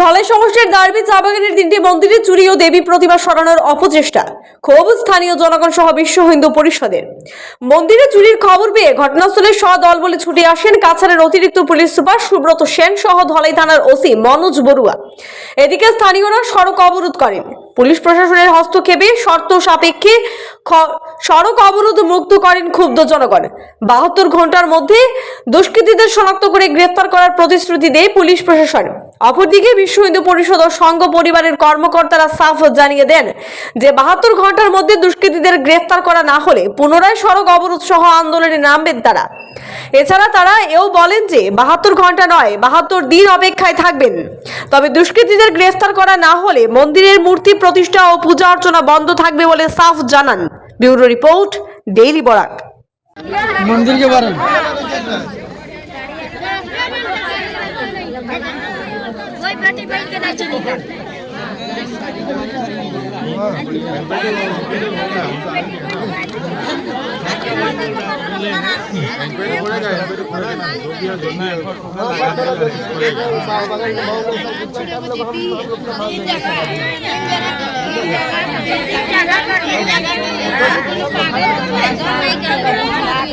ধলাই সমষ্টির দারবি চা বাগানের তিনটি মন্দিরে চুরি ও দেবী প্রতিমা সরানোর অপচেষ্টা, ক্ষোভ স্থানীয় জনগণ সহ বিশ্ব হিন্দু পরিষদের। মন্দিরে চুরির খবর পেয়ে ঘটনাস্থলে সদল বলে ছুটে আসেন কাছাড়ের অতিরিক্ত পুলিশ সুপার সুব্রত সেন সহ ধলাই থানার ওসি মনোজ বড়ুয়া। এদিকে স্থানীয়রা সড়ক অবরোধ করেন। পুলিশ প্রশাসনের হস্তক্ষেপে শর্ত সাপেক্ষে সড়ক অবরোধ মুক্ত করেন ক্ষুব্ধ জনগণ। বাহাত্তর ঘণ্টার মধ্যে দুষ্কৃতীদের শনাক্ত করে গ্রেফতার করার প্রতিশ্রুতি দেয় পুলিশ প্রশাসন। অপরদিকে বিশ্ব হিন্দু পরিষদ ও সংঘ পরিবারের কর্মকর্তারা সাফ জানিয়ে দেন যে বাহাত্তর ঘণ্টার মধ্যে দুষ্কৃতীদের গ্রেফতার করা না হলে পুনরায় সড়ক অবরোধ সহ আন্দোলনে নামবেন তারা। এছাড়া তারা এও বলেন যে বাহাত্তর ঘণ্টা নয়, বাহাত্তর দিন অপেক্ষায় থাকবেন। তবে দুষ্কৃতীদের গ্রেফতার করা না হলে মন্দিরের মূর্তি প্রতিষ্ঠা ও পূজা অর্চনা বন্ধ থাকবে বলে সাফ জানান। Bureau report, daily Barak. ఒకటి బయటకి నచ్చింది ఇంకా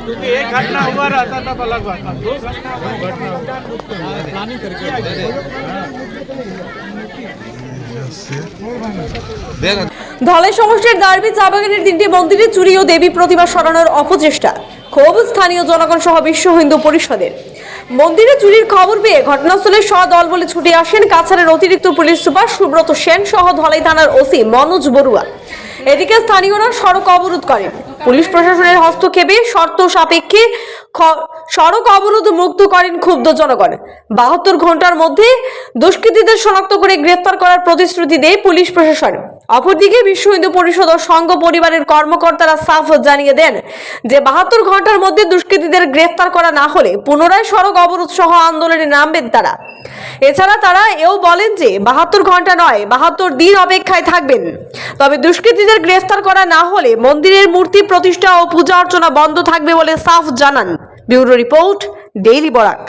क्योंकि एक घटना हुआ रहता तब अलग बात था दो घटना हुआ घटना हुआ ধলাই সমষ্টির দারবি চা বাগানের তিনটি মন্দিরে চুরি ও দেবী প্রতিমা সরানোর অপচেষ্টা ক্ষোভ স্থানীয় জনগণ সহ বিশ্ব হিন্দু পরিষদের মন্দিরে চুরির খবর পেয়ে ঘটনাস্থলে সদল বলে ছুটে আসেন কাছাড়ের অতিরিক্ত পুলিশ সুপার সুব্রত সেন সহ ধলাই থানার ওসি মনোজ বড়ুয়া এদিকে স্থানীয়রা সড়ক অবরোধ করে। পুলিশ প্রশাসনের হস্তক্ষেপে শর্ত সাপেক্ষে সড়ক অবরোধ মুক্ত করেন ক্ষুব্ধ জনগণ। বাহাত্তর ঘণ্টার মধ্যে দুষ্কৃতীদের শনাক্ত করে গ্রেফতার করার প্রতিশ্রুতি দেয় পুলিশ প্রশাসন। অপরদিকে বিশ্ব হিন্দু পরিষদ ও সংঘ পরিবারের কর্মকর্তারা সাফ জানিয়ে দেন যে বাহাত্তর ঘণ্টার মধ্যে দুষ্কৃতীদের গ্রেফতার করা না হলে পুনরায় সড়ক অবরোধ সহ আন্দোলনে নামবেন তারা। এছাড়া তারা এও বলেন যে বাহাত্তর ঘণ্টা নয়, বাহাত্তর দিন অপেক্ষায় থাকবেন। তবে দুষ্কৃতীদের গ্রেফতার করা না হলে মন্দিরের মূর্তি প্রতিষ্ঠা ও পূজা অর্চনা বন্ধ থাকবে বলে সাফ জানান। Bureau report, daily Barak.